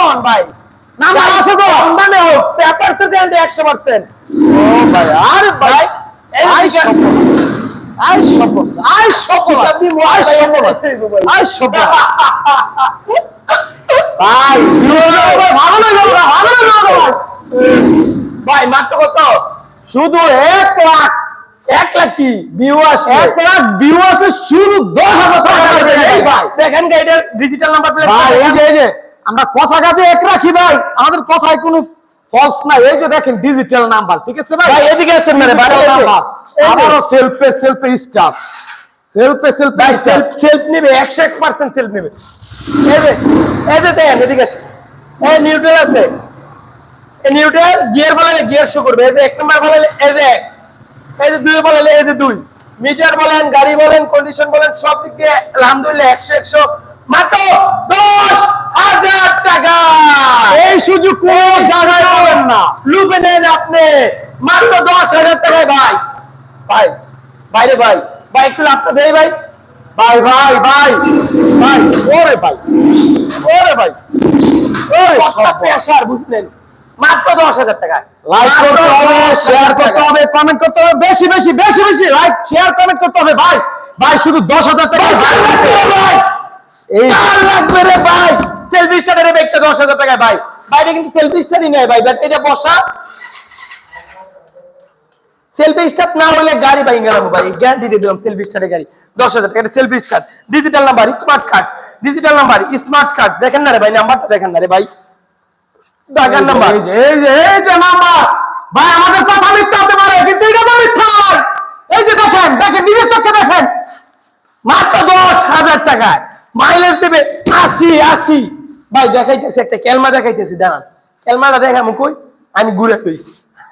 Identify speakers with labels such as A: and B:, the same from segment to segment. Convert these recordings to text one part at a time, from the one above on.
A: কন ভাই।
B: নাম্বার আছে তো?
A: মানে হোক পেপার সেকেন্ড একশো পার্সেন্ট
B: ও ভাই আর ভাই
A: এই
B: আই সফল আই সফল আই
A: আপনি
B: আই
A: মোবাইল
B: সফল আই সফল ভাই। ভাই ভালো না ভালো না ভাই
A: ভাই মাত্র কত?
B: শুধু এক লাখ।
A: এক লাখ কি? ভিউ আসছে
B: এক লাখ ভিউ আছে শুধু দশ হাজার টাকা এই ভাই।
A: দেখেন গাইডের ডিজিটাল নাম্বার প্লেট
B: ভাই এই যে এই যে। আমরা কথা কাজে এক রাখি ভাই। আমাদের কথায় কোনো ফলস নাই। এই যে দেখেন ডিজিটাল নাম্বার ঠিক আছে ভাই?
A: ভাই এদিকে আসেন না ভাই
B: নাম্বার
A: এই
B: সেলফে সেলফে স্টার সেলফে সেলফে
A: সেলফ সেলফ নেবে একশো এক পার্সেন্ট সেলফ নেবে। এই যে এই যে দেখেন এদিকে আসেন। এই নিউট্রাল আছে। এই নিউট্রাল গিয়ার বলালে গিয়ার শো করবে। এই যে এক নম্বর বলালে এই যে এক। এই যে দুই বলালে এই যে দুই। মিটার বলেন গাড়ি বলেন কন্ডিশন বলেন সব দিক দিয়ে আলহামদুলিল্লাহ একশো একশো মাত্র দশ হাজার টাকা।
B: এই সুযোগ কোন জায়গায় পাবেন না।
A: লুপে নেন আপনি। মাত্র দশ হাজার টাকায় ভাই। ভাই বাইরে ভাই। ভাই একটু লাভটা দেয় ভাই।
B: ভাই ভাই ভাই। ভাই ওরে ভাই। ওরে ভাই। ওরে
A: কতটা প্রেশার বুঝলেন। মাত্র দশ হাজার টাকায়।
B: লাইক
A: মাত্র
B: করতে হবে শেয়ার করতে হবে কমেন্ট করতে হবে বেশি বেশি বেশি বেশি। লাইক শেয়ার কমেন্ট করতে হবে ভাই। ভাই শুধু দশ হাজার টাকা এই
A: লাগবে রে ভাই? সেলফি স্টারের ব্যাগটা দশ হাজার টাকায় ভাই। বাইরে কিন্তু সেলফি স্টারই নেয় ভাই। ব্যাটারিটা বসা। সেলফি না হলে গাড়ি ভাই গেলাম ভাই। গ্যারান্টি দিয়ে দিলাম সেলফি স্টারের গাড়ি। দশ হাজার টাকা selfie digital number smart card digital number smart card দেখেন না রে ভাই নাম্বারটা দেখেন না রে ভাই। নাম্বার
B: এই যে এই যে নাম্বার ভাই আমাদের কথা মিথ্যা হতে পারে কিন্তু এটা তো মিথ্যা নয়। এই যে দেখেন দেখেন নিজের চোখে দেখেন।
A: মাত্র দশ হাজার টাকায়। মাইলেজ দেবে আশি আশি ভাই, দেখাইতেছি একটা ক্যালমা দেখাইতেছি, দাঁড়ান। ক্যালমাটা দেখা মুকুই আমি ঘুরে তুই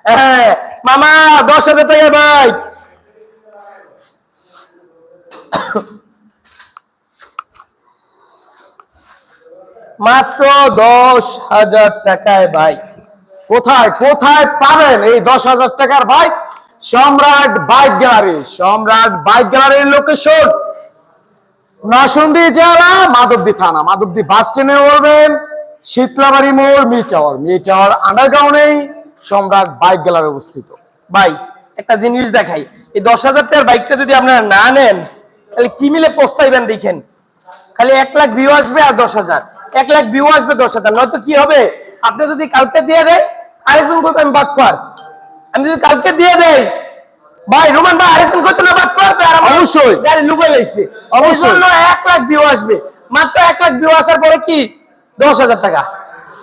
A: হ্যাঁ মামা, দশ হাজার টাকা, ভাই। মাত্র দশ হাজার টাকায়, ভাই।
B: কোথায় কোথায় পাবেন এই দশ হাজার টাকার bike Samrat bike gallery, Samrat bike গ্যালারির লোকেশন নাসন্দি জেলা, মাধবদী থানা। মাধবদী বাস স্ট্যান্ডে বলবেন, শীতলাবাড়ি মোড় মি টাওয়ার। মি টাওয়ার আন্ডারগ্রাউন্ডেই সম্রাট বাইক গ্যালারি অবস্থিত।
A: ভাই, একটা জিনিস দেখাই। এই দশ হাজার টাকার বাইকটা যদি আপনারা না নেন, তাহলে কি মিলে পোস্তাইবেন দেখেন? খালি এক লাখ ভিউ আসবে আর দশ হাজার। এক লাখ ভিউ আসবে দশ হাজার। নয়তো কি হবে? আপনি যদি কালকে দিয়ে দেয় আরেকজন করবে আমি বাটফার আমি যদি কালকে দিয়ে দেই ভাই রোমান ভাই আরেকজন করতো না বাটফার তো আর
B: অবশ্যই।
A: গাড়ি লুকে লাইছে
B: অবশ্যই।
A: এক লাখ ভিউ আসবে। মাত্র এক লাখ ভিউ আসার পরে কি? দশ হাজার টাকা।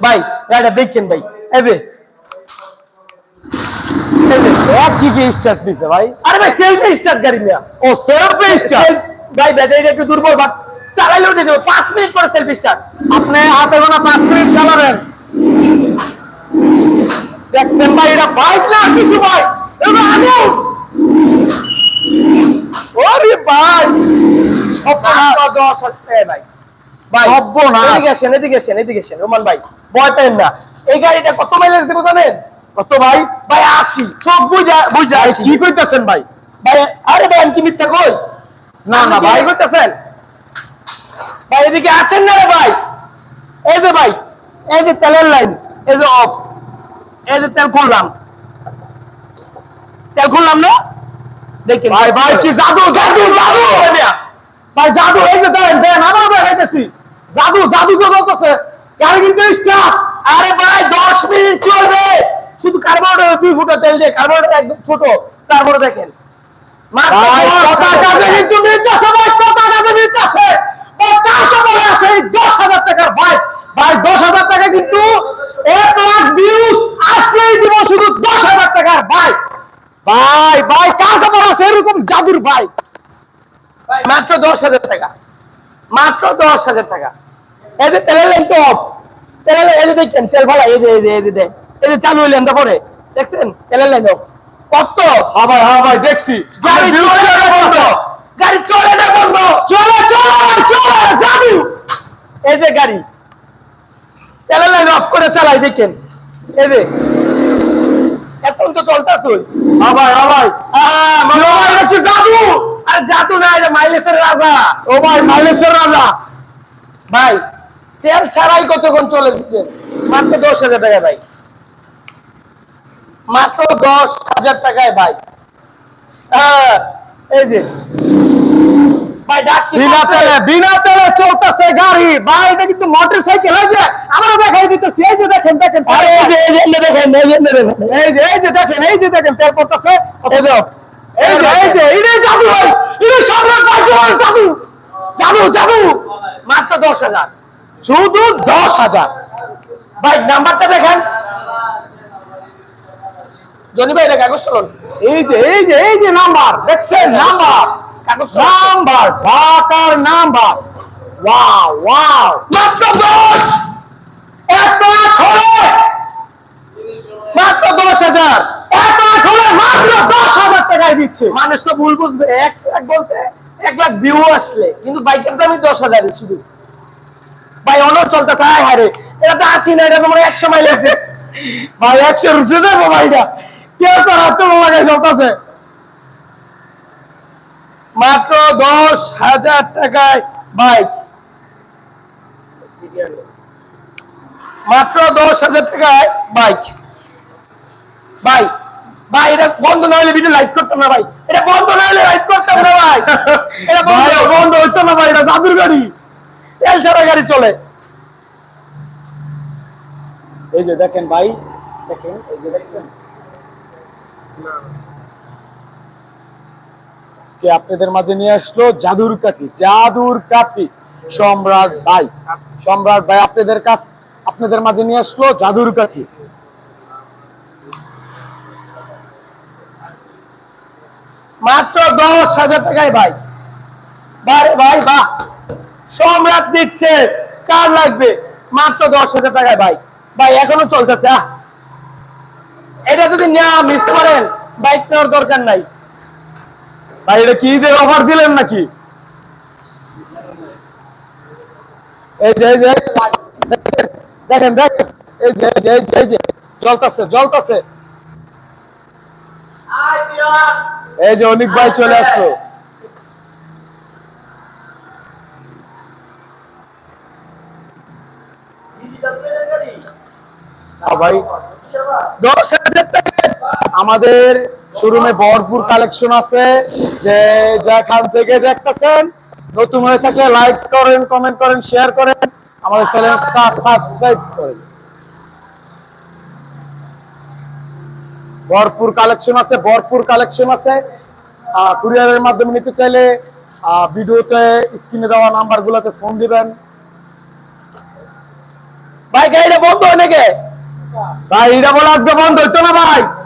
A: ভাই গাড়িটা দেখছেন ভাই। এবে
B: ভাই।
A: আরে ভাই সেলফি স্টার্ট গাড়ি নিয়া।
B: ও সেলফি স্টার্ট
A: ভাই ব্যাটারিটা একটু দুর্বল বাট চালাইলেও দেবো পাঁচ মিনিট পরে সেলফি স্টার্ট
B: আপনি হাতে গোনা পাঁচ মিনিট চালাবেন।
A: দেখছেন ভাই এটা বাইক না কিছু ভাই আমিও ওরে ভাই! এদিকে আসেন এদিকে আসেন এদিকে আসেন। রোমান ভাই ভয় পেন না। এই গাড়িটা কত মাইলেজ দেবো জানেন?
B: কত ভাই?
A: ভাই আশি। সব বুঝা বুঝা
B: কি কইতাছেন ভাই?
A: ভাই আরে ভাই কি মিথ্যা কই?
B: না, না, ভাই।
A: করতেছেন ভাই এদিকে আসেন না রে ভাই। এই যে ভাই এই যে তেলের লাইন এই যে অফ এই যে তেল খুললাম। তেল খুললাম না? দেখেন
B: ভাই ভাই কি জাদু জাদু জাদু! ভাই জাদু এই যে দেন দেন আমরা দেখাইতেছি। জাদু জাদু কে বলতেছে গাড়ি কিন্তু স্টার্ট
A: আরে ভাই দশ মিনিট চলবে। শুধু কার্বোরেটর দুই ফুটা তেল দিয়ে কার্বোরেটর একদম ছোট। তারপরে দেখেন।
B: ভাই কথা
A: হাজার
B: কাজে
A: টাকা।
B: কিন্তু নির্দেশে ভাই কথা কাজে বলে আছে এই দশ হাজার টাকার ভাই। ভাই দশ হাজার টাকা কিন্তু এক লাখ ভিউজ আসলেই দিব শুধু দশ হাজার টাকার ভাই। ভাই ভাই কার খবর আছে এরকম জাদুর ভাই
A: মাত্র দশ হাজার টাকা মাত্র দশ হাজার টাকা। এই যে তেলের লাইন তো অফ তেলের এই যে দেখছেন তেল ভাড়া এই যে এই যে এই যে। এই যে চালু হইলেন তারপরে দেখছেন তেলের লাইন অফ কত?
B: হ্যাঁ ভাই হ্যাঁ ভাই দেখছি।
A: গাড়ি চলে না বন্ধ গাড়ি চলে না বন্ধ
B: চলে চলে ভাই, চলে জাদু
A: এই যে গাড়ি তেলের লাইন অফ করে চালাই দেখেন। এই যে এখন তো চলতেছই।
B: কি জাদু
A: আরে জাদু না এটা মাইলেজের রাজা।
B: ও ভাই মাইলেশ্বর রাজা।
A: ভাই তেল ছাড়াই কতক্ষণ চলে দিচ্ছে মাত্র দশ হাজার টাকায় ভাই। মাত্র দশ হাজার টাকায় ভাই। হ্যাঁ, এই যে
B: বিনা? তেলে বিনা তেলে চলতেছে গাড়ি ভাই এটা কিন্তু মোটর সাইকেল এই যে আমরা দেখাই দিতেছি এই যে দেখেন দেখেন
A: এই যে এই যে দেখেন এই যে দেখেন
B: এই যে এই যে দেখেন এই যে দেখেন তেল পড়তেছে
A: এই যে
B: এই যে এই যে এটাই জাদু ভাই এটা সম্রাট ভাই জাদু জাদু জাদু
A: মাত্র দশ হাজার
B: শুধু দশ হাজার
A: ভাই নাম্বারটা দেখেন জনি ভাই এটা কাগজ
B: এই যে এই যে এই যে নাম্বার দেখছেন নাম্বার নাম্বার ঢাকার নাম্বার। Wow wow.
A: মাত্র দশ।
B: এত খরচ
A: মাত্র দশ হাজার।
B: এত খরচ মাত্র দশ হাজার টাকায় দিচ্ছে।
A: মানুষ তো ভুল বুঝবে। এক লাখ বলতে এক লাখ ভিউ আসলে। কিন্তু বাইকের দামই দশ হাজার শুধু। ভাই অনর চলতেছে হায় হারে এটা তো আসি না এটা তোমার একশো মাইল আছে
B: ভাই একশো রুপে দেবো ভাইটা কেউ স্যার হাতে লাগাই চলতেছে।
A: মাত্র দশ হাজার টাকায় বাইক। মাত্র দশ হাজার টাকায় বাইক। ভাই ভাই এটা বন্ধ না হলে ভিডিও লাইভ করতাম না ভাই। এটা বন্ধ না হলে লাইভ করতাম না ভাই। এটা বন্ধ।
B: ভাই, বন্ধ হইতো না ভাই এটা জাদুর গাড়ি।
A: তেল ছাড়া গাড়ি চলে।
B: এই যে দেখেন ভাই দেখেন এই যে দেখছেন? আজকে আপনাদের মাঝে নিয়ে আসলো জাদুর কাঠি জাদুর কাঠি, সম্রাট ভাই। সম্রাট ভাই, আপনাদের কাছ, আপনাদের মাঝে নিয়ে আসলো জাদুর কাঠি।
A: মাত্র দশ হাজার টাকায় ভাই। বারে ভাই, বাহ! সম্রাট দিচ্ছে। কার লাগবে? মাত্র দশ হাজার টাকায় ভাই। ভাই, এখনও চলতেছে এটা যদি নেওয়া মিস করেন বাইক নেওয়ার দরকার নাই।
B: ভাই এটা কি ঈদের অফার দিলেন নাকি? এই যে এই যে দেখেন দেখেন। এই যে এই যে এই যে জ্বলতাছে জ্বলতাছে। এই যে অনিক ভাই চলে আসলো। ভাই
A: দশ হাজার টাকা
B: আমাদের শোরুমে ভরপুর কালেকশন আছে। যে যেখান থেকে দেখতেছেন, নতুন হয়ে থাকলে লাইক করেন কমেন্ট করেন শেয়ার করেন। আমাদের চ্যানেলটা সাবস্ক্রাইব করেন। ভরপুর কালেকশন আছে, ভরপুর কালেকশন আছে। কুরিয়ারের মাধ্যমে নিতে চাইলে ভিডিওতে স্ক্রিনে দেওয়া নাম্বার গুলোতে ফোন দিবেন।
A: ভাই, গাড়িটা বন্ধ হয় নাকি?
B: ভাই, এটা বলে আজকে বন্ধ হইতো না ভাই।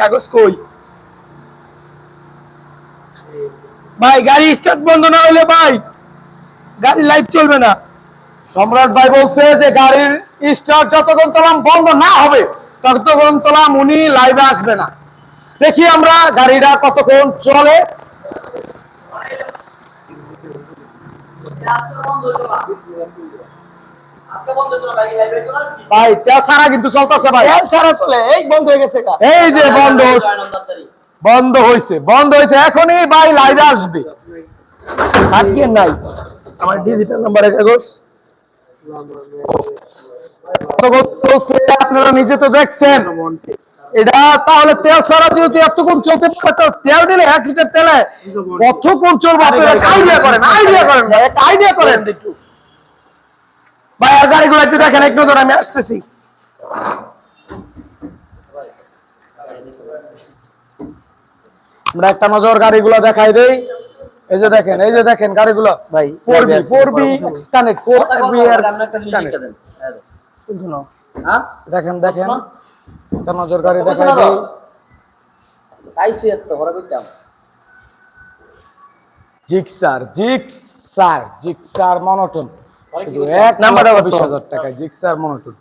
A: কাগজ কই? ভাই, গাড়ি স্টার্ট বন্ধ না হলে ভাই গাড়ি লাইভ চলবে না।
B: সম্রাট ভাই বলছে যে গাড়ির স্টার্ট যতক্ষণ তোলাম বন্ধ না হবে, ততক্ষণ তোলাম উনি লাইভে আসবে না। দেখি আমরা গাড়িটা কতক্ষণ চলে। ভাই তেল ছাড়া কিন্তু চলতেছে ভাই।
A: তেল ছাড়া চলে এই বন্ধ হয়ে গেছে
B: এই যে বন্ধ বন্ধ হয়েছে বন্ধ হয়েছে। এখনই ভাই লাইভে আসবে।
A: নাই? আমার ডিজিটাল নাম্বারে কাগজ
B: আপনারা নিজে তো দেখছেন। এটা তাহলে তেল ছাড়া যদি এতক্ষণ চলতে পারে তো তেল দিলে এক লিটার তেলে কতক্ষণ চলবে আপনারা আইডিয়া করেন আইডিয়া করেন ভাই একটা আইডিয়া করেন।
A: একটু। ভাই আর গাড়িগুলো একটু দেখেন একটু ধরে আমি আসতেছি।
B: আমরা একটা নজর গাড়িগুলো দেখাই দেই। এই যে দেখেন এই যে দেখেন গাড়িগুলো।
A: ভাই
B: four B four B connect four B এর দেখেন দেখেন। একটা নজর গাড়ি দেখাই দেই। Gixxer Gixxer Gixxer monotone. শুধু এক
A: নাম্বার
B: নাম্বার বিশ হাজার টাকা জিক্সার মনোটন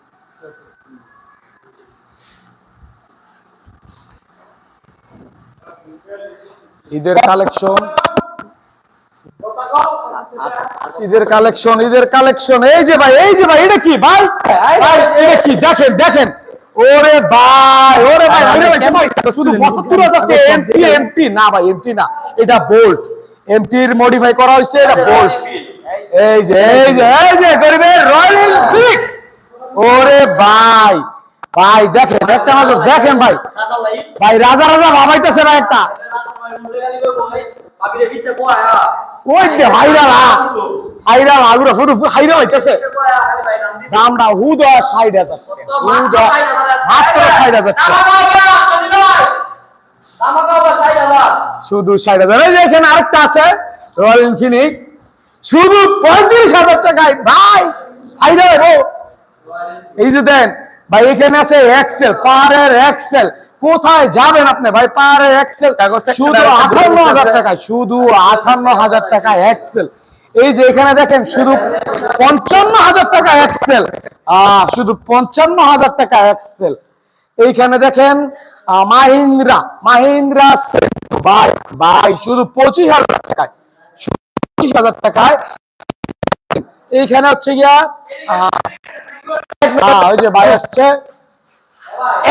B: ঈদের কালেকশন। ঈদের কালেকশন ঈদের কালেকশন। এই যে ভাই এই যে ভাই এটা কি ভাই? ভাই এটা কি? দেখেন দেখেন। ওরে ভাই ওরে ভাই ওরে ভাই শুধু পঁচাত্তর হাজার এমটি এমটি না ভাই এমটি না। এটা বোল্ট এমটির মডিফাই করা হয়েছে এটা বোল্ট এই যে এই যে এই যে গরিবের রয়্যাল ফিক্স ওরে ভাই ভাই, দেখেন, একটা নজর দেখেন ভাই। ভাই, রাজা রাজা ভাবাইতেছে ভাই একটা। হাইরা হাইরা হইতেছে। শুধু ষাট এখানে আরেকটা আছে রয়্যাল ইনফিনিক্স শুধু পঁয়ত্রিশ হাজার টাকায় ভাই গো। এই যে দেন ভাই এখানে আছে এক্সেল পাহাড়ের এক্সেল কোথায় যাবেন আপনি ভাই? পাহাড়ের এক্সেল শুধু আঠান্ন হাজার টাকা শুধু আঠান্ন হাজার টাকা এক্সেল এই যে এখানে দেখেন শুধু পঞ্চান্ন হাজার টাকা এক্সেল আহ শুধু পঞ্চান্ন হাজার টাকা এক্সেল এইখানে দেখেন মাহিন্দ্রা মাহিন্দ্রা ভাই ভাই শুধু পঁচিশ হাজার টাকায়। পঁচিশ হাজার টাকায়। এইখানে হচ্ছে গিয়া ওই যে ভাই আসছে।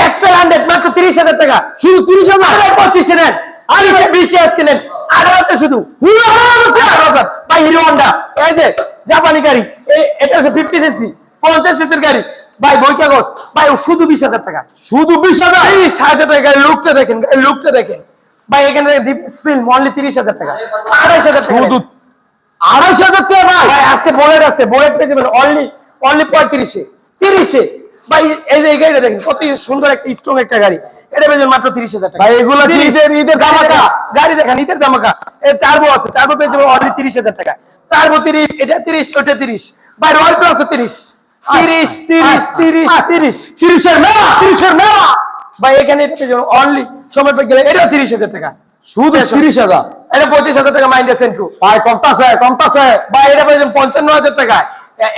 A: একটা হান্ড্রেড মাত্র তিরিশ হাজার টাকা।
B: শুধু তিরিশ হাজার?
A: পঁচিশে নেন। আরে বিশে আজকে নেন। আঠারোতে শুধু। ভাই হিরো হন্ডা। এই যে জাপানি গাড়ি এটা হচ্ছে ফিফটি সিসি পঞ্চাশ সিসির গাড়ি। ভাই বই কাগজ। ভাই শুধু বিশ হাজার টাকা।
B: শুধু বিশ হাজার?
A: বিশ হাজার টাকা গাড়ি লুকটা দেখেন লুকটা দেখেন। ভাই এখানে ফিল্ম অনলি তিরিশ হাজার টাকা। আড়াইশ হাজার টাকা।
B: শুধু আড়াইশ হাজার টাকা ভাই।
A: আজকে বুলেট আছে বুলেট পেয়ে অনলি অনলি পঁয়ত্রিশে তিরিশে। ভাই এই যে এই গাড়িটা দেখেন কত সুন্দর একটা স্ট্রং একটা গাড়ি। এটা মাত্র তিরিশ হাজার টাকা।
B: এগুলো কি ঈদের ঈদের
A: গাড়ি দেখেন ঈদের ধামাকা। এর টার্বো আছে টার্বো পেয়ে অনলি তিরিশ হাজার টাকা। টার্বো তিরিশ এটা তিরিশ ওটা তিরিশ। ভাই রয়্যাল প্লাস তিরিশ। তিরিশ তিরিশ তিরিশ তিরিশ।
B: তিরিশের মেলা। তিরিশের মেলা।
A: ভাই এখানে এটা পেয়ে যাবেন অনলি সময় পেয়ে গেলে এটা তিরিশ হাজার টাকা।
B: শুধু তিরিশ হাজার।
A: এটা পঁচিশ হাজার টাকা মাইন্ড সেন্টু।
B: ভাই কমতাছে কমতাছে।
A: বা এটা পেয়ে যাবেন পঞ্চান্ন হাজার টাকা।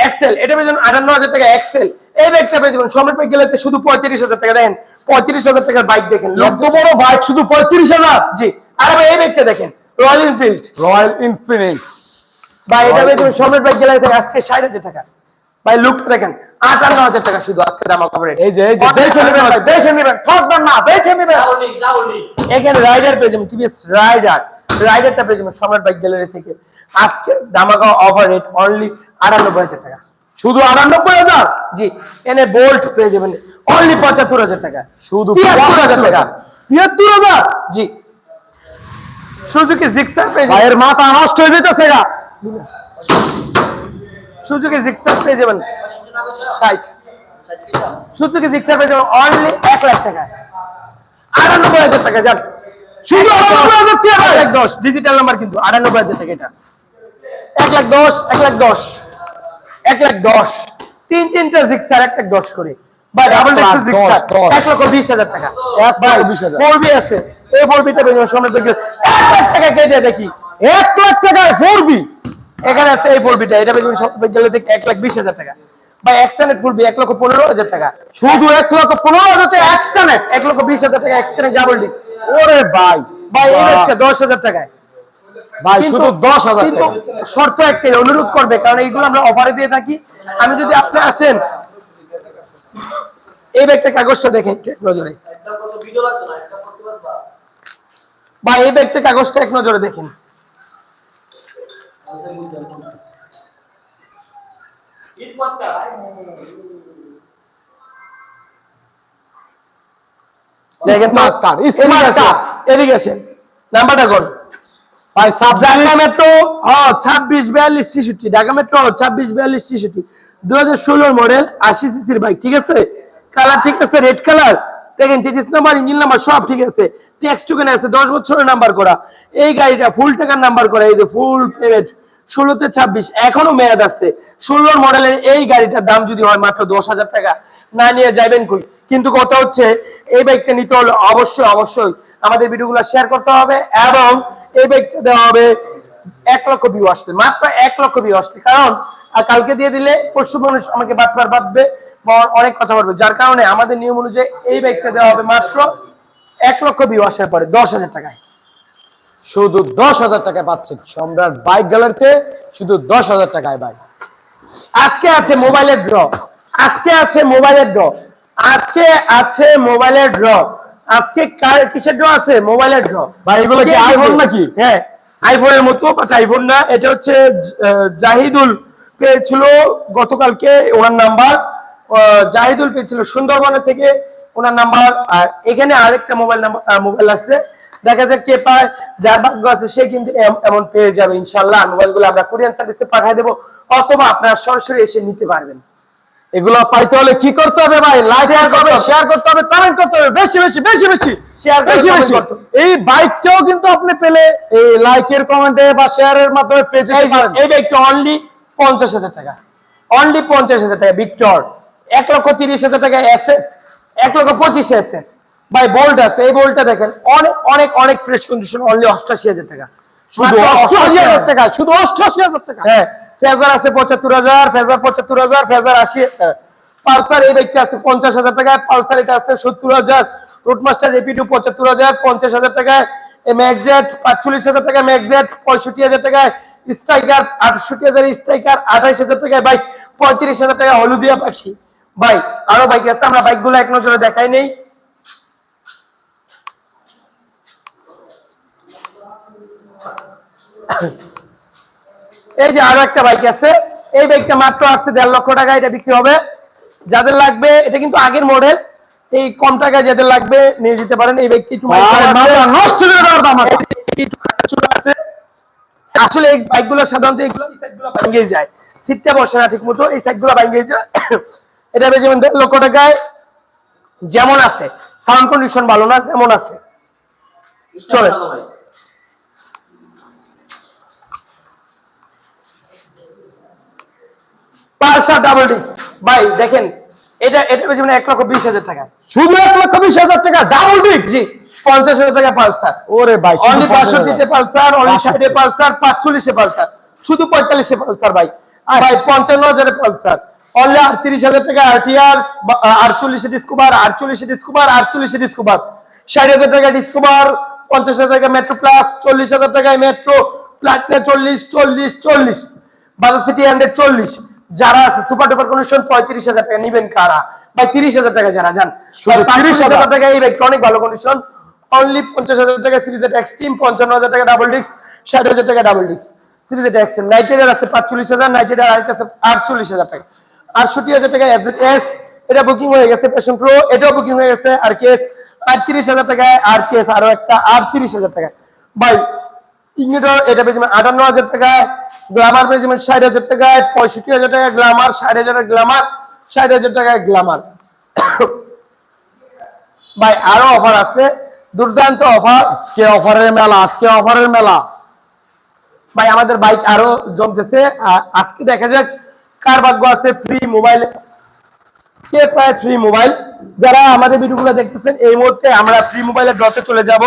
A: এক্সেল এটা পেয়ে যাবেন আটান্ন হাজার টাকা এক্সেল এই ব্যাগটা পেয়ে যাবেন পেয়ে গেলে শুধু পঁয়ত্রিশ হাজার টাকা। দেখেন পঁয়ত্রিশ হাজার টাকার বাইক দেখেন।
B: এত বড় বাইক শুধু পঁয়ত্রিশ হাজার?
A: জি। আর ভাই এই ব্যাগটা দেখেন রয়্যাল এনফিল্ড
B: রয়্যাল ইনফিনিক্স
A: বা এটা পেয়ে যাবেন সময় পেয়ে গেলে আজকে ষাট হাজার টাকা। ভাই লুকটা দেখেন আটান্ন হাজার টাকা শুধু আজকে দাম কভারেজ
B: এই যে এই যে দেখে নেবেন দেখে নেবেন ঠকবেন না দেখে নেবেন।
A: এখানে রাইডার পেয়ে যাবেন টিভিএস রাইডার রাইডারটা পেয়ে যাবেন সময় বাইক গ্যালারি থেকে। আজকে দামাকা অফার রেট অনলি আটানব্বই হাজার টাকা।
B: শুধু আটানব্বই হাজার?
A: জি এনে বোল্ট পেয়ে যাবেন অনলি পঁচাত্তর হাজার টাকা।
B: শুধু
A: তিয়াত্তর হাজার টাকা।
B: তিয়াত্তর হাজার?
A: জি। সুজুকি জিক্সার পেয়ে যাবেন।
B: ভাইয়ের মাথা নষ্ট হয়ে যেতেছে গা।
A: সুজুকি জিক্সার পেয়ে যাবেন ষাট। সুজুকি জিক্সার পেয়ে যাবেন অনলি এক লাখ টাকা। আটানব্বই হাজার টাকা যান।
B: শুধু আটানব্বই হাজার টাকা।
A: এক দশ। ডিজিটাল নাম্বার কিন্তু আটানব্বই হাজার টাকা এটা। এক লাখ দশ এক লাখ দশ। এক লাখ দশ। তিন তিনটা জিক্সার এক লাখ দশ করে। বা ডাবল। এক লক্ষ বিশ হাজার টাকা।
B: এক লক্ষ বিশ হাজার।
A: ফোর বি আছে। এই ফোর বিটা পেয়ে যাবেন এক লাখ টাকা কে দিয়ে দেখি?
B: এক লাখ টাকায়
A: এখানে আছে এই ফোর বিটা এটা পেয়ে সব গেলে দেখি এক লাখ বিশ হাজার টাকা। বা এক্সটেন্ডেড ফুল বি এক লক্ষ পনেরো হাজার টাকা।
B: শুধু এক লক্ষ পনেরো হাজার টাকা
A: এক্সটেন্ডেড এক লক্ষ বিশ হাজার টাকা এক্সটেন্ডেড ডাবল ডিস্ক
B: ওরে ভাই।
A: ভাই এই দশ হাজার টাকায়।
B: ভাই শুধু দশ হাজার টাকা
A: শর্ত একটাই অনুরোধ করবে কারণ এইগুলো আমরা অফারে দিয়ে থাকি। আমি যদি আপনি আসেন এই ব্যাগটা কাগজটা দেখেন এক নজরে। বা এই ব্যাগটা কাগজটা এক নজরে দেখেন দেখেন। তো
B: Smart card, smart
A: Smart
B: card।
A: card। এদিকে আসেন নাম্বারটা কোন?
B: ভাই
A: ঢাকা মেট্রো ছাব্বিশ বিয়াল্লিশ ছেষট্টি। ঢাকা মেট্রো ছাব্বিশ বিয়াল্লিশ ছেষট্টি। দু হাজার ষোলোর মডেল আশি সিসির বাইক ঠিক আছে? কালার ঠিক আছে? রেড কালার দেখেন চেচিস নাম্বার ইঞ্জিন নাম্বার সব ঠিক আছে। ট্যাক্স টুকেন আছে দশ বছরের নাম্বার করা। এই গাড়িটা ফুল টাকার নাম্বার করা এই যে ফুল পেমেন্ট ষোলোতে ছাব্বিশ এখনও মেয়াদ আছে। ষোলোর মডেলের এই গাড়িটার দাম যদি হয় মাত্র দশ হাজার টাকা। না নিয়ে যাবেন কই? কিন্তু কথা হচ্ছে, এই বাইকটা নিতে হলে অবশ্যই অবশ্যই আমাদের ভিডিওগুলো শেয়ার করতে হবে এবং এই বাইকটা দেওয়া হবে এক লক্ষ ভিউ আসছে মাত্র এক লক্ষ ভিউ আসছে কারণ কালকে দিয়ে দিলে পরশু মানুষ আমাকে বাদবার বাদবে অনেক কথা বলবে। যার কারণে আমাদের নিয়ম অনুযায়ী এই বাইকটা দেওয়া হবে মাত্র এক লক্ষ ভিউ আসার পরে দশ হাজার টাকায়।
B: শুধু দশ হাজার টাকায় পাচ্ছেন সম্রাট বাইক গ্যালারিতে শুধু দশ হাজার টাকায় বাইক
A: আজকে আছে মোবাইলের ড্র আজকে আছে মোবাইলের ড্র। আজকে আছে মোবাইলের ড্র। আজকে কার কিসের ড্র আছে? মোবাইলের ড্র।
B: ভাই, এগুলো কি iPhone নাকি?
A: হ্যাঁ আইফোনের মতো বাট আইফোন না। এটা হচ্ছে জাহিদুল পেয়েছিল গতকালকে ওনার নাম্বার। জাহিদুল পেয়েছিল সুন্দরবনের থেকে ওনার নাম্বার। আর এখানে আরেকটা মোবাইল নাম্বার মোবাইল আছে। দেখা যাক কে পায় যার ভাগ্য আছে সে কিন্তু এমন পেয়ে যাবে ইনশাল্লাহ মোবাইলগুলো আমরা কোরিয়ান সার্ভিসে পাঠিয়ে দেবো অথবা আপনারা সরাসরি এসে নিতে পারবেন।
B: এগুলো পাইতে হলে কি করতে হবে ভাই? লাইক করতে হবে শেয়ার করতে হবে কমেন্ট করতে হবে। বেশি বেশি বেশি বেশি।
A: করে
B: বেশি বেশি। এই বাইকটাও কিন্তু আপনি পেলে এই লাইকের কমেন্টে বা শেয়ারের মাধ্যমে পেজে
A: এই ব্যাগটা অনলি পঞ্চাশ হাজার টাকা। অনলি পঞ্চাশ হাজার টাকা ভিক্টর এক লক্ষ তিরিশ হাজার টাকা এসএস এক লক্ষ পঁচিশ এসএস ভাই বোল্ট আছে। এই বোল্টটা দেখেন অনেক অনেক অনেক ফ্রেশ কন্ডিশন অনলি অষ্টাশি হাজার টাকা।
B: শুধু অষ্টআশি হাজার
A: 88,000
B: টাকা শুধু অষ্টআশি হাজার টাকা।
A: হ্যাঁ। ফেজার আছে পঁচাত্তর হাজার, ফেজার পঁচাত্তর হাজার, ফেজার আশি পালসার এই ব্যক্তি আছে পঞ্চাশ হাজার টাকায়, পালসার এটা আছে সত্তর হাজার রুটমাস্টার রেপিডু পঁচাত্তর হাজার, পঞ্চাশ হাজার টাকায় ম্যাকজেট পাঁচচল্লিশ হাজার টাকায় ম্যাকজেট পঁয়ষট্টি হাজার টাকায়, স্ট্রাইকার আটষট্টি হাজার, স্ট্রাইকার আঠাইশ হাজার টাকায়, বাইক পঁয়ত্রিশ হাজার টাকায় হলুদিয়া পাখি। ভাই, আরও বাইক আছে, আমরা বাইকগুলো এক নজরে দেখাই নেই। এই যে আরও একটা বাইক আছে এই বাইকটা মাত্র আসছে দেড় লক্ষ টাকা এটা বিক্রি হবে। যাদের লাগবে এটা কিন্তু আগের মডেল এই কম টাকায় যাদের লাগবে নিয়ে যেতে পারেন। এই বাইকটি
B: আছে।
A: আসলে এই বাইক বাইকগুলো সাধারণত এগুলো এই সাইডগুলো ভাঙ্গে যায়। সিটটা বসে না ঠিক মতো এই সাইডগুলো ভাঙ্গে যায়। এটা বেশ যেমন দেড় লক্ষ টাকায় যেমন আছে সাউন্ড কন্ডিশন ভালো না যেমন আছে। চলে পালসার ডাবল ডিস্ক ভাই দেখেন এটা এটা মানে এক লক্ষ বিশ হাজার টাকা।
B: শুধু এক লক্ষ বিশ হাজার টাকা ডাবল ডিক
A: জি পঞ্চাশ হাজার টাকা পালসার।
B: ওরে ভাই
A: অনলি
B: 50,000
A: বাষট্টিতে পালসার অনলি
B: 65
A: ষাটে পালসার পাঁচচল্লিশে পালসার। শুধু পঁয়তাল্লিশে পালসার ভাই। ভাই পঞ্চান্ন হাজারে পালসার। অনলি আটত্রিশ হাজার টাকা আরটিআর আটচল্লিশে ডিসকোভার আটচল্লিশে ডিসকোভার আটচল্লিশে ডিসকোভার। ষাট হাজার টাকা ডিসকোভার পঞ্চাশ হাজার টাকা মেট্রো প্লাস চল্লিশ হাজার টাকায় মেট্রো প্লাটিনা চল্লিশ চল্লিশ চল্লিশ। বাজার সিটি হান্ড্রেড চল্লিশ। যারা আছে সুপার ডুপার কন্ডিশন পঁয়ত্রিশ হাজার টাকা নিবেন কারা? ভাই তিরিশ হাজার টাকা যারা যান
B: শুধু
A: 30
B: 30,000
A: হাজার টাকা এই অনেক ভালো কন্ডিশন অনলি পঞ্চাশ হাজার টাকা সিরিজের এক্সট্রিম পঞ্চান্ন হাজার টাকা ডাবল ডিস্ক ষাট হাজার টাকা ডাবল ডিস্ক সিরিজের এক্সট্রিম নাইটেডার আছে পাঁচচল্লিশ হাজার নাইটেডার আরেকটা আছে আটচল্লিশ হাজার টাকা। আটষট্টি হাজার টাকা এস এটা বুকিং হয়ে গেছে প্যাশন প্রো এটাও বুকিং হয়ে গেছে আর কেস আটত্রিশ হাজার টাকায় আর কেস আরও একটা আটত্রিশ হাজার টাকা ভাই ইংরেটার এটা পেয়েছি আটান্ন হাজার টাকায় গ্লামার পেয়েছি ষাট হাজার টাকায় পঁয়ষট্টি হাজার টাকায় গ্লামার ষাট হাজার গ্লামার ষাট হাজার টাকায় গ্লামার। ভাই আরও অফার আছে দুর্দান্ত অফার।
B: আজকে অফারের মেলা আজকে অফারের মেলা।
A: ভাই আমাদের বাইক আরও জমতেছে আজকে দেখা যাক কার ভাগ্য আছে ফ্রি মোবাইল কে পায় ফ্রি মোবাইল যারা আমাদের ভিডিওগুলো দেখতেছেন এই মুহূর্তে আমরা ফ্রি মোবাইলের ড্রতে চলে যাব।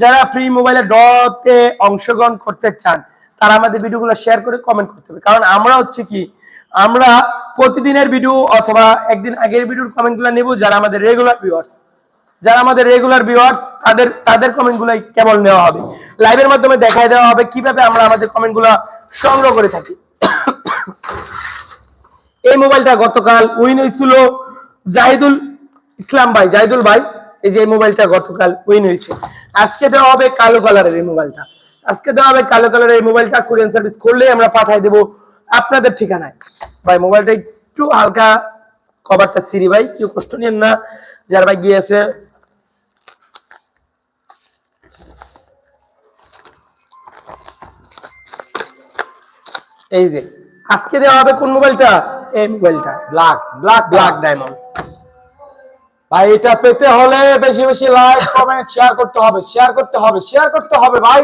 A: যারা ফ্রি মোবাইলের ড্রতে অংশগ্রহণ করতে চান, তারা আমাদের ভিডিওগুলো শেয়ার করে কমেন্ট করতে হবে। কারণ আমরা হচ্ছে কি, আমরা প্রতিদিনের ভিডিও অথবা একদিন আগের ভিডিওর কমেন্টগুলো নেব যারা আমাদের রেগুলার ভিউয়ার্স যারা আমাদের রেগুলার ভিউয়ার্স তাদের তাদের কমেন্টগুলো কেবল নেওয়া হবে। লাইভের মাধ্যমে দেখাই দেওয়া হবে কীভাবে আমরা আমাদের কমেন্টগুলো সংগ্রহ করে থাকি। এই মোবাইলটা গতকাল উইন হয়েছিল জাহিদুল ইসলাম ভাই, জাহিদুল ভাই। এই যে মোবাইলটা গতকাল উইন হয়েছে। আজকে দেওয়া হবে কালো কালারের এই মোবাইলটা। আজকে দেওয়া হবে কালো কালারের এই মোবাইলটা কোরিয়ান সার্ভিস করলেই আমরা পাঠাই দেবো আপনাদের ঠিকানায়। ভাই মোবাইলটা একটু হালকা কভারটা সিরি ভাই কেউ কষ্ট নিয়েন না। যার ভাই গিয়েছে। এই যে আজকে দেওয়া হবে কোন মোবাইলটা? এই মোবাইলটা।
B: ব্ল্যাক ব্ল্যাক
A: ব্ল্যাক ডায়মন্ড
B: ভাই এটা পেতে হলে বেশি বেশি লাইক কমেন্ট শেয়ার করতে হবে শেয়ার করতে হবে শেয়ার করতে হবে ভাই।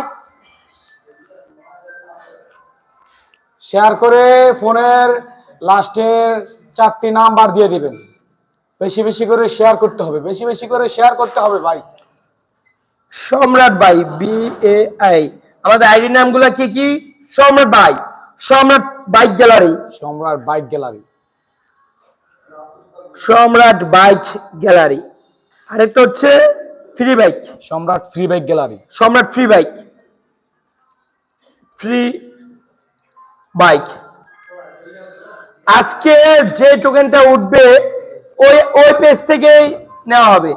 B: শেয়ার করে ফোনের লাস্টের চারটি নাম্বার দিয়ে দিবেন। বেশি বেশি করে শেয়ার করতে হবে বেশি বেশি করে শেয়ার করতে হবে ভাই।
A: সম্রাট ভাই বি এ আই আমাদের আইডি নামগুলো কি কি? Samrat bike Samrat bike gallery.
B: Samrat bike gallery.
A: Samrat bike gallery. আরেকটা হচ্ছে free bike
B: Samrat free bike gallery
A: Samrat free bike free bike আজকে যে টোকেনটা উঠবে ওই ওই পেজ থেকেই নেওয়া হবে।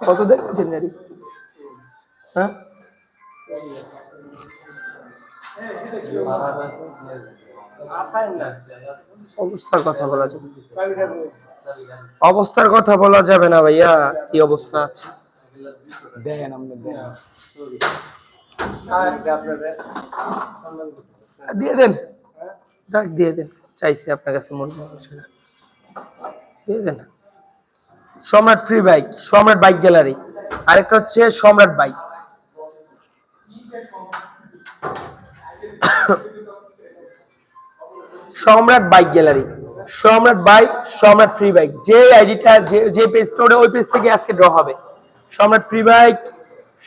A: কত দেখছেন হ্যাঁ? অবস্থার কথা বলা যাবে। অবস্থার কথা বলা যাবে না ভাইয়া কি অবস্থা আছে?
B: দেন
A: দিয়ে দেন। ডাক দিয়ে দেন। চাইছি আপনার কাছে মনে দিয়ে দেন। Samrat free bike Samrat bike gallery আরেকটা হচ্ছে Samrat bike Samrat bike gallery. Samrat bike, Samrat free bike যে আইডিটা যে যে পেজটা ওই পেজ থেকে আজকে ড্র হবে। Samrat free bike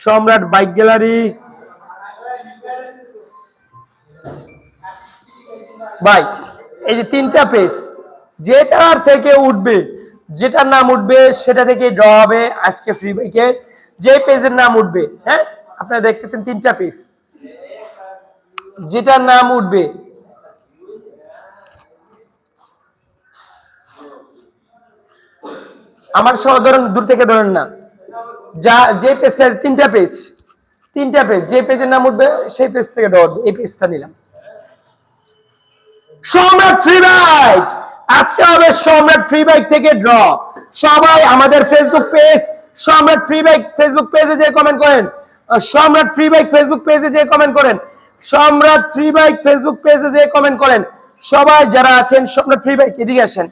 A: Samrat bike gallery. ভাই এই যে তিনটা পেজ যেটার থেকে উঠবে, যেটার নাম উঠবে, সেটা থেকে ড্র হবে আজকে ফ্রি বাইকে যে পেজের নাম উঠবে হ্যাঁ? আপনারা দেখতেছেন তিনটা পেজ যেটার নাম উঠবে আমার সহ ধরেন, দূর থেকে ধরেন না। যা, যে পেজটা তিনটা পেজ তিনটা পেজ যে পেজের নাম উঠবে, সেই পেজ থেকে ডর এই পেজটা নিলাম। সম্রাট ফ্রি বাইক আজকে হবে সম্রাট ফ্রি বাইক থেকে ড্র সবাই আমাদের Facebook page Samrat free bike Facebook পেজে যে কমেন্ট করেন। সম্রাট ফ্রি বাইক ফেসবুক পেজে যে কমেন্ট করেন। সম্রাট ফ্রি বাইক ফেসবুক পেজে যে কমেন্ট করেন। সবাই যারা আছেন, সম্রাট ফ্রি বাইক এদিকে আসেন।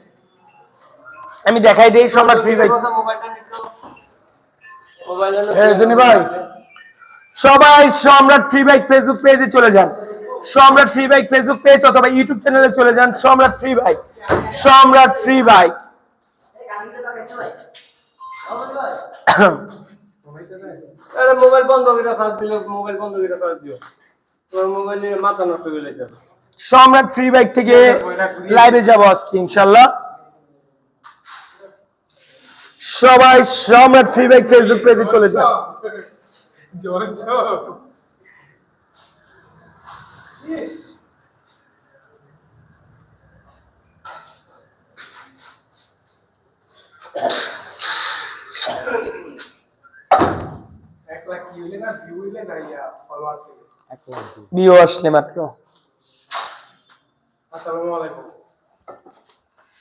A: আমি দেখাই দিই সম্রাট ফ্রি
B: জনি ভাই।
A: সবাই সম্রাট ফ্রি বাইক ফেসবুক পেজে চলে যান। Samrat free bike Facebook page অথবা ইউটিউব চ্যানেলে চলে যান। Samrat free bike Samrat free bike
C: mobile বন্ধ করে সার্চ দিলে মোবাইল বন্ধ করে সার্চ দিও। তোমার মোবাইল নিয়ে মাথা নষ্ট করে যাবে
A: সম্রাট ফ্রি বাইক থেকে লাইভে যাব আজকে ইনশাল্লাহ। সবাই সম্রাট ফ্রি বাইক ফেসবুক পেজে চলে যান আসলে মাত্র।
C: আসসালামু আলাইকুম।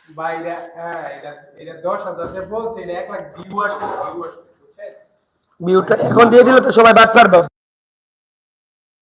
C: ভাই এটা হ্যাঁ এটা এটা দশ হাজার বলছে এটা এক লাখ ভিউ আসবে
A: এখন দিয়ে দিলে তো সবাই বাদ পারবে।